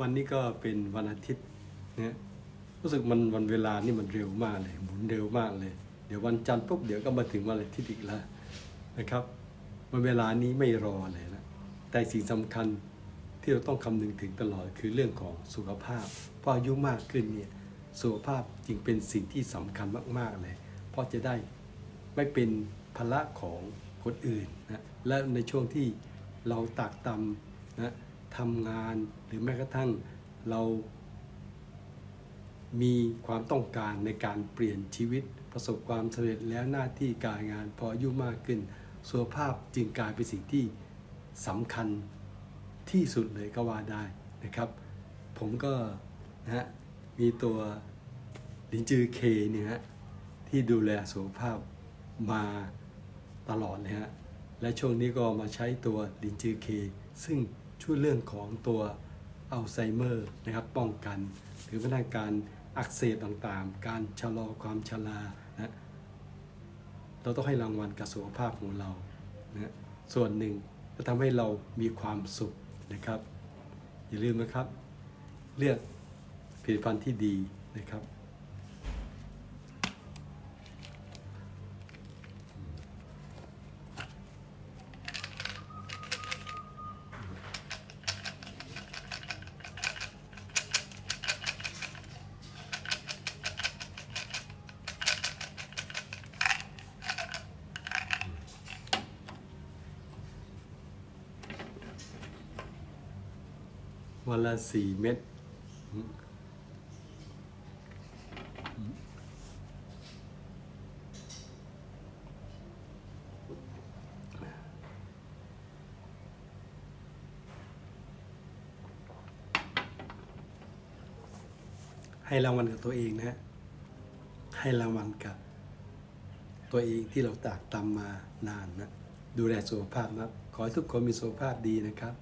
วันนี้ก็เป็นวันอาทิตย์นะรู้สึกมันวันเวลานี่มันเร็วมากเลยหมุนเร็วมากเลย เดี๋ยววันจันทร์ปุ๊บเดี๋ยวก็มาถึงวันอาทิตย์อีกแล้วนะครับวันเวลานี้ไม่รอเลยนะแต่สิ่งสำคัญที่เราต้องคำนึงถึงตลอดคือเรื่องของสุขภาพพออายุมากขึ้นเนี่ยสุขภาพจึงเป็นสิ่งที่สำคัญมาก ๆเลย เพราะจะได้ไม่เป็นภาระของคนอื่นนะและในช่วงที่เราตากตำนะ ทำงานหรือแม้กระทั่งเรามีความต้องการในการเปลี่ยนชีวิตประสบความสำเร็จแล้วหน้าที่การงานพออายุมากขึ้น สุขภาพจึงกลายเป็นสิ่งที่สำคัญที่สุดเลยก็ว่าได้นะครับ ผมก็นะฮะมีตัวลินจือเคเนี่ยฮะที่ดูแลสุขภาพมาตลอดเลยฮะและช่วงนี้ก็มาใช้ตัวลินจือเคซึ่ง ช่วยเรื่องของตัวอัลไซเมอร์นะครับป้องกัน หรือแม้กระทั่งการอักเสบต่างๆ การชะลอความชรานะเราต้องให้รางวัลกับสุขภาพของเรานะส่วนหนึ่งก็ทำให้เรามีความสุขนะครับ อย่าลืมนะครับ เลือกผลิตภัณฑ์ที่ดีนะครับ วันละสี่เม็ดให้รางวัลกับตัวเองนะฮะให้รางวัลกับ ตัวเองที่เราตากตำมานานนะ ดูแลสุขภาพนะ ขอให้ทุกคนมีสุขภาพดีนะครับ